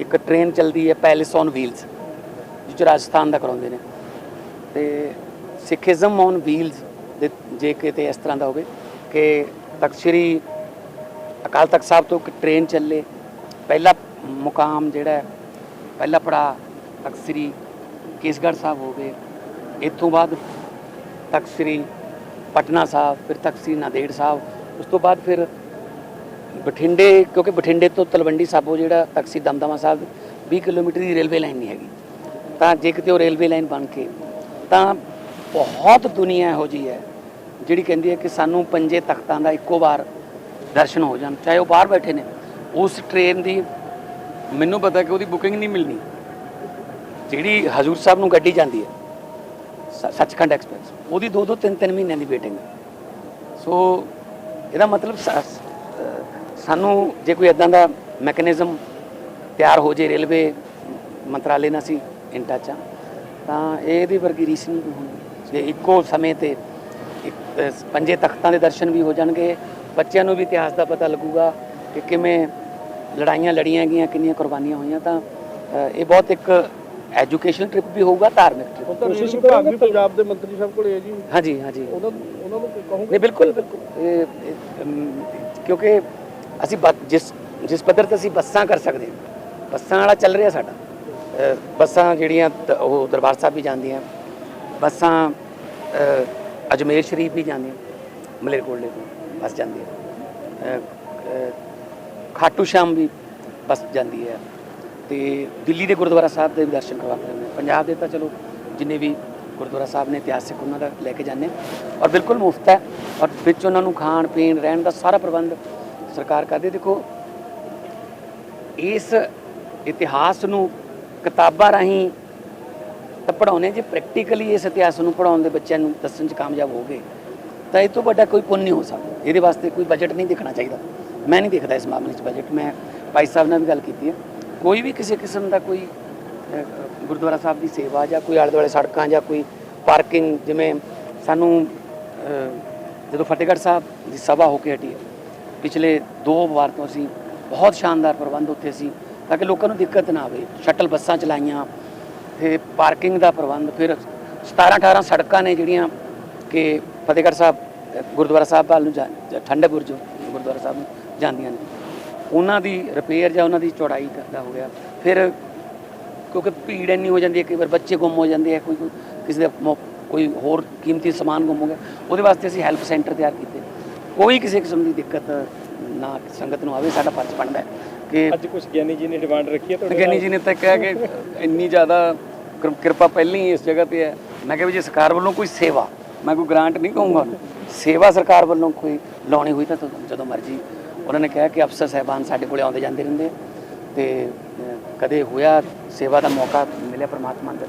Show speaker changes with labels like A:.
A: ਇੱਕ ਟ੍ਰੇਨ ਚੱਲਦੀ ਹੈ ਪੈਲੇਸ ਔਨ ਵੀਲਸ ਜਿਹ ਰਾਜਸਥਾਨ ਦਾ ਕਰਾਉਂਦੇ ਨੇ। ਤੇ ਸਿੱਖੀਜ਼ਮ ਔਨ ਵੀਲਸ ਦੇ ਜੇ ਕਿਤੇ ਇਸ ਤਰ੍ਹਾਂ ਦਾ ਹੋਵੇ ਕਿ ਤਖਤ ਸ੍ਰੀ ਅਕਾਲ ਤਖਤ ਸਾਹਿਬ ਤੋਂ ਇੱਕ ਟ੍ਰੇਨ ਚੱਲੇ। ਪਹਿਲਾ ਮੁਕਾਮ ਜਿਹੜਾ ਪਹਿਲਾ ਪੜਾ ਤਖਤ ਸ੍ਰੀ ਕੇਸਗੜ੍ਹ ਸਾਹਿਬ ਹੋਵੇ ਇੱਥੋਂ ਬਾਅਦ ਤਖਤ ਸ੍ਰੀ ਪਟਨਾ ਸਾਹਿਬ, ਫਿਰ ਤਖਤ ਸ੍ਰੀ ਨਾਂਦੇੜ ਸਾਹਿਬ। ਉਸ ਤੋਂ ਬਾਅਦ ਫਿਰ ਬਠਿੰਡੇ, ਕਿਉਂਕਿ ਬਠਿੰਡੇ ਤੋਂ ਤਲਵੰਡੀ ਸਾਬੋ ਜਿਹੜਾ ਤਖਤ ਸੀ ਦਮਦਮਾ ਸਾਹਿਬ 20 ਕਿਲੋਮੀਟਰ ਦੀ ਰੇਲਵੇ ਲਾਈਨ ਨਹੀਂ ਹੈਗੀ। ਤਾਂ ਜੇ ਕਿਤੇ ਉਹ ਰੇਲਵੇ ਲਾਈਨ ਬਣ ਕੇ, ਤਾਂ ਬਹੁਤ ਦੁਨੀਆ ਇਹੋ ਜੀ ਹੈ, ਜਿਹੜੀ ਕਹਿੰਦੀ ਹੈ ਕਿ ਸਾਨੂੰ ਪੰਜੇ ਤਖਤਾਂ ਦਾ ਇੱਕੋ ਵਾਰ ਦਰਸ਼ਨ ਹੋ ਜਾਣ, ਚਾਹੇ ਉਹ ਬਾਹਰ ਬੈਠੇ ਨੇ। ਉਸ ਟ੍ਰੇਨ ਦੀ ਮੈਨੂੰ ਪਤਾ ਕਿ ਉਹਦੀ ਬੁਕਿੰਗ ਨਹੀਂ ਮਿਲਣੀ। ਜਿਹੜੀ ਹਜੂਰ ਸਾਹਿਬ ਨੂੰ ਗੱਡੀ ਜਾਂਦੀ ਹੈ, ਸ- ਸੱਚਖੰਡ ਐਕਸਪ੍ਰੈਸ ਉਹਦੀ 2-2 3-3 ਮਹੀਨਿਆਂ ਦੀ ਵੇਟਿੰਗ ਸੋ ਇਹਦਾ ਮਤਲਬ ਸਾਨੂੰ ਜੇ ਕੋਈ ਇਦਾਂ ਦਾ ਮੈਕੈਨਿਜ਼ਮ ਤਿਆਰ ਹੋ ਜੇ ਰੇਲਵੇ ਮੰਤਰਾਲੇ ਨਾਲ ਸੀ ਇਨ ਟੱਚ ਆ ਤਾਂ ਇਹਦੀ ਵਰਗੀ ਰੀਸ ਨਹੀਂ ਕੋਈ ਹੋਣੀ ਜੇ ਇੱਕੋ ਸਮੇਂ ਤੇ ਪੰਜੇ ਤਖਤਾਂ ਦੇ ਦਰਸ਼ਨ ਵੀ ਹੋ ਜਾਣਗੇ ਬੱਚਿਆਂ ਨੂੰ ਵੀ ਇਤਿਹਾਸ ਦਾ ਪਤਾ ਲੱਗੂਗਾ ਕਿ ਕਿਵੇਂ ਲੜਾਈਆਂ ਲੜੀਆਂ ਗਈਆਂ ਕਿੰਨੀਆਂ ਕੁਰਬਾਨੀਆਂ ਹੋਈਆਂ ਤਾਂ ਇਹ ਬਹੁਤ ਇੱਕ ਐਜੂਕੇਸ਼ਨਲ ਟ੍ਰਿਪ ਵੀ ਹੋਊਗਾ ਧਾਰਮਿਕ ਟ੍ਰਿਪ
B: ਕੋਸ਼ਿਸ਼ ਪੰਜਾਬ ਦੇ ਮੰਤਰੀ ਸਾਹਿਬ ਕੋਲੇ ਹੈ ਜੀ।
A: ਹਾਂਜੀ ਹਾਂਜੀ।
B: ਉਹਨਾਂ ਉਹਨਾਂ ਨੂੰ ਕਹੋਗੇ?
A: ਨਹੀਂ ਬਿਲਕੁਲ ਬਿਲਕੁਲ। ਕਿਉਂਕਿ ਅਸੀਂ ਬੱਸ- ਜਿਸ ਜਿਸ ਪੱਧਰ ਤੇ ਅਸੀਂ ਬੱਸਾਂ ਕਰ ਸਕਦੇ ਹਾਂ, ਬੱਸਾਂ ਵਾਲਾ ਚੱਲ ਰਿਹਾ ਸਾਡਾ ਬੱਸਾਂ ਜਿਹੜੀਆਂ ਤ- ਉਹ ਦਰਬਾਰ ਸਾਹਿਬ ਵੀ ਜਾਂਦੀਆਂ, ਬੱਸਾਂ ਅਜਮੇਰ ਸ਼ਰੀਫ ਵੀ ਜਾਂਦੀਆਂ ਮਲੇਰਕੋਟਲੇ ਤੋਂ ਬੱਸ ਜਾਂਦੀ ਹੈ ਖਾਟੂ ਸ਼ਾਮ ਵੀ ਬੱਸ ਜਾਂਦੀ ਹੈ ਤੇ ਦਿੱਲੀ ਦੇ ਗੁਰਦੁਆਰਾ ਸਾਹਿਬ ਦੇ ਵੀ ਦਰਸ਼ਨ ਕਰਵਾ ਕੇ ਹਾਂ। ਪੰਜਾਬ ਦੇ ਤਾਂ ਚਲੋ ਜਿੰਨੇ ਵੀ ਗੁਰਦੁਆਰਾ ਸਾਹਿਬ ਨੇ ਇਤਿਹਾਸਿਕ ਉਹਨਾਂ ਦਾ ਲੈ ਕੇ ਜਾਂਦੇ ਹਾਂ। ਔਰ ਬਿਲਕੁਲ ਮੁਫਤ ਹੈ ਔਰ ਵਿੱਚ ਉਹਨਾਂ ਨੂੰ ਖਾਣ ਪੀਣ, ਰਹਿਣ ਦਾ ਸਾਰਾ ਪ੍ਰਬੰਧ ਸਰਕਾਰ ਕਰਦੇ ਦੇਖੋ, ਇਸ ਇਤਿਹਾਸ ਨੂੰ ਕਿਤਾਬਾਂ ਰਾਹੀਂ ਤਾਂ ਪੜਾਉਣੇ ਜੇ ਪ੍ਰੈਕਟੀਕਲੀ ਇਸ ਇਤਿਹਾਸ ਨੂੰ ਪੜਾਉਣ ਦੇ ਬੱਚਿਆਂ ਨੂੰ ਦੱਸਣ 'ਚ ਕਾਮਯਾਬ ਹੋ ਗਏ, ਤਾਂ ਇਹ ਤੋਂ ਵੱਡਾ ਕੋਈ ਪੁੰਨ ਨਹੀਂ ਹੋ ਸਕਦਾ। ਇਹਦੇ ਵਾਸਤੇ ਕੋਈ ਬਜਟ ਨਹੀਂ ਦੇਖਣਾ ਚਾਹੀਦਾ। ਮੈਂ ਨਹੀਂ ਦੇਖਦਾ ਇਸ ਮਾਮਲੇ 'ਚ ਬਜਟ ਮੈਂ ਭਾਈ ਸਾਹਿਬ ਨਾਲ ਵੀ ਗੱਲ ਕੀਤੀ ਹੈ। ਕੋਈ ਵੀ ਕਿਸੇ ਕਿਸਮ ਦਾ ਕੋਈ ਗੁਰਦੁਆਰਾ ਸਾਹਿਬ ਦੀ ਸੇਵਾ ਜਾਂ ਕੋਈ ਆਲੇ ਦੁਆਲੇ ਸੜਕਾਂ ਜਾਂ ਕੋਈ ਪਾਰਕਿੰਗ ਜਿਵੇਂ ਸਾਨੂੰ ਜਦੋਂ ਫਤਿਹਗੜ੍ਹ ਸਾਹਿਬ ਦੀ ਸਭਾ ਹੋ ਕੇ ਹਟੀ, ਪਿਛਲੇ ਦੋ ਵਾਰ ਤੋਂ ਅਸੀਂ ਬਹੁਤ ਸ਼ਾਨਦਾਰ ਪ੍ਰਬੰਧ ਉੱਥੇ ਸੀ, ਤਾਂ ਕਿ ਲੋਕਾਂ ਨੂੰ ਦਿੱਕਤ ਨਾ ਆਵੇ। ਸ਼ਟਲ ਬੱਸਾਂ ਚਲਾਈਆਂ, ਤੇ ਪਾਰਕਿੰਗ ਦਾ ਪ੍ਰਬੰਧ, ਫਿਰ 17 18 ਸੜਕਾਂ ਨੇ ਜਿਹੜੀਆਂ ਕਿ ਫਤਿਹਗੜ੍ਹ ਸਾਹਿਬ, ਗੁਰਦੁਆਰਾ ਸਾਹਿਬ ਵੱਲ ਨੂੰ ਜਾ- ਜਾਂ ਠੰਡੇ ਬੁਰਜ, ਗੁਰਦੁਆਰਾ ਸਾਹਿਬ ਨੂੰ ਜਾਂਦੀਆਂ ਨੇ। ਉਹਨਾਂ ਦੀ ਰਿਪੇਅਰ ਜਾਂ ਉਹਨਾਂ ਦੀ ਚੌੜਾਈ ਕਰਦਾ ਹੋ ਗਿਆ। ਫਿਰ ਕਿਉਂਕਿ ਭੀੜ ਇੰਨੀ ਹੋ ਜਾਂਦੀ ਹੈ, ਕਈ ਵਾਰ ਬੱਚੇ ਗੁੰਮ ਹੋ ਜਾਂਦੇ ਆ ਕੋਈ ਕਿਸੇ ਦਾ ਕੋਈ ਹੋਰ ਕੀਮਤੀ ਸਮਾਨ ਗੁੰਮ ਹੋ ਗਿਆ ਉਹਦੇ ਵਾਸਤੇ ਅਸੀਂ ਹੈਲਪ ਸੈਂਟਰ ਤਿਆਰ ਕੀਤੇ। ਕੋਈ ਕਿਸੇ ਕਿਸਮ ਦੀ ਦਿੱਕਤ ਨਾ ਸੰਗਤ ਨੂੰ ਆਵੇ ਸਾਡਾ ਫਰਜ਼ ਬਣਦਾ ਕਿ
B: ਅੱਜ ਕੁਝ ਗਿਆਨੀ ਜੀ ਨੇ ਡਿਮਾਂਡ ਰੱਖੀ ਹੈ ਤੁਹਾਡੇ
A: ਗਿਆਨੀ ਜੀ ਨੇ ਤਾਂ ਕਿਹਾ ਕਿ ਇੰਨੀ ਜ਼ਿਆਦਾ ਕਿਰ- ਕਿਰਪਾ ਪਹਿਲਾਂ ਹੀ ਇਸ ਜਗ੍ਹਾ ਤੇ ਹੈ। ਮੈਂ ਕਿਹਾ ਵੀ ਜੇ ਸਰਕਾਰ ਵੱਲੋਂ ਕੋਈ ਸੇਵਾ ਮੈਂ ਕੋਈ ਗ੍ਰਾਂਟ ਨਹੀਂ ਕਹੂੰਗਾ ਸੇਵਾ ਸਰਕਾਰ ਵੱਲੋਂ ਕੋਈ ਲਾਉਣੀ ਹੋਈ ਤਾਂ ਜਦੋਂ- ਮਰਜ਼ੀ ਉਹਨਾਂ ਨੇ ਕਿਹਾ ਕਿ ਅਫਸਰ ਸਹਿਬਾਨ ਸਾਡੇ ਕੋਲੇ ਆਉਂਦੇ ਜਾਂਦੇ ਰਹਿੰਦੇ ਆ ਤੇ ਕਦੇ ਹੋਇਆ ਸੇਵਾ ਦਾ ਮੌਕਾ ਮਿਲਿਆ ਪ੍ਰਮਾਤਮਾ ਦਾ